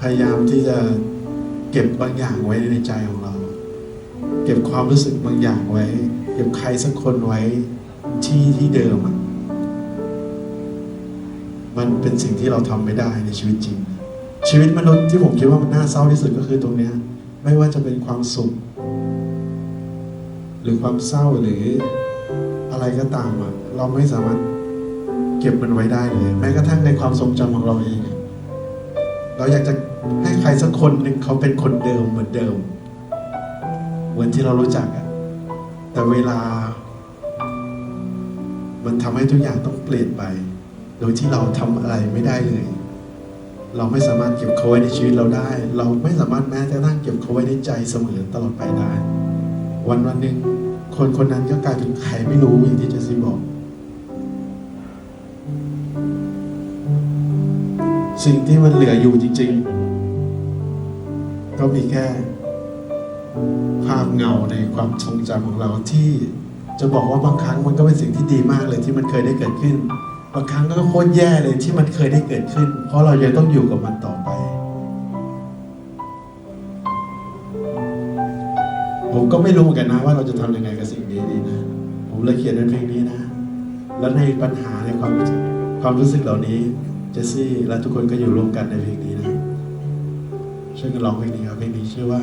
พยายามที่จะเก็บบางอย่างไว้ในใจของเรา เก็บความรู้สึกบางอย่างไว้ เก็บใครสักคนไว้ที่ที่เดิมมันเป็นสิ่งที่เราทำไม่ได้ในชีวิตจริง ชีวิตมนุษย์ที่ผมคิดว่ามันน่าเศร้าที่สุดก็คือตรงเนี้ยไม่ว่าจะเป็นความสุข หรือความเศร้าหรืออะไรก็ตามอะเราไม่สามารถ เก็บมันไว้ได้เลย แม้กระทั่งในความทรงจำของเราเอง เราอยากจะให้ใครสักคนหนึ่งเขาเป็นคนเดิมเหมือนเดิม เหมือนที่เรารู้จักอะแต่เวลา มันทำให้ทุกอย่างต้องเปลี่ยนไป โดยที่เราทำอะไรไม่ได้เลย เราไม่สามารถเก็บเขาไว้ในชีวิตเราได้ เราไม่สามารถแม้จะนั่งเก็บเขาไว้ในใจเสมอตลอดไปได้ วันวันหนึ่งคนคนนั้นก็กลายเป็นใครไม่รู้อย่างที่เจสซี่บอก สิ่งที่มันเหลืออยู่จริง ๆ ก็มีแค่ภาพเงาในความทรงจำของเราที่จะบอกว่าบางครั้งมันก็เป็นสิ่งที่ดีมากเลยที่มันเคยได้เกิดขึ้น บางครั้งก็โคตรแย่เลยที่มันเคยได้เกิดขึ้น เพราะเรายังต้องอยู่กับมันต่อไป ผมก็ไม่รู้เหมือนกันนะว่าเราจะทำยังไงกับสิ่งนี้ดีนะ ผมเลยเขียนเป็นเพลงนี้นะ แล้วในปัญหาในความความรู้สึกเหล่านี้ เจสซี่และทุกคนก็อยู่ร่วมกันในเพลงนี้นะช่วยกันร้องเพลงนี้ครับเพลงนี้ชื่อว่า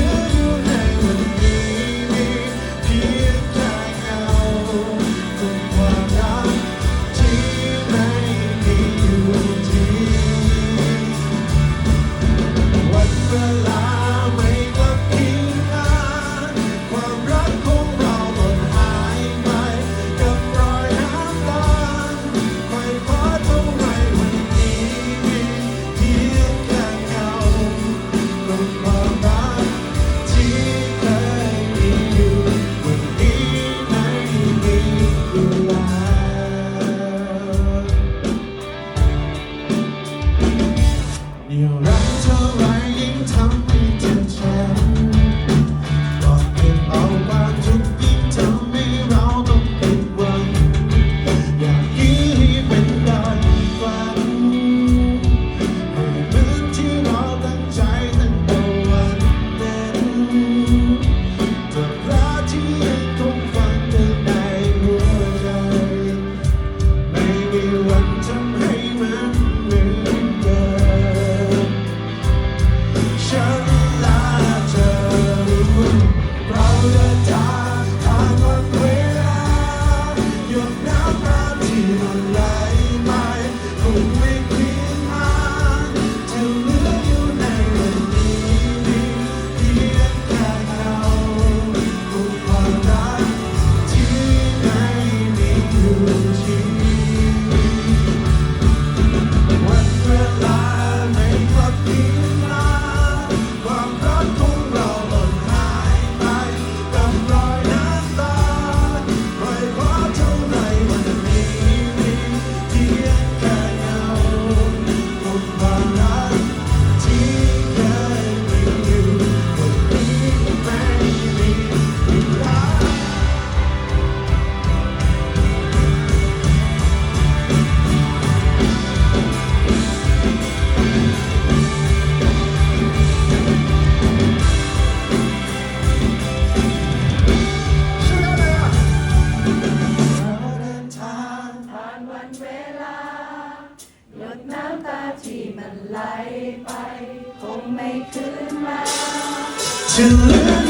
มันไหลไป คงไม่คืนมาจะเหลื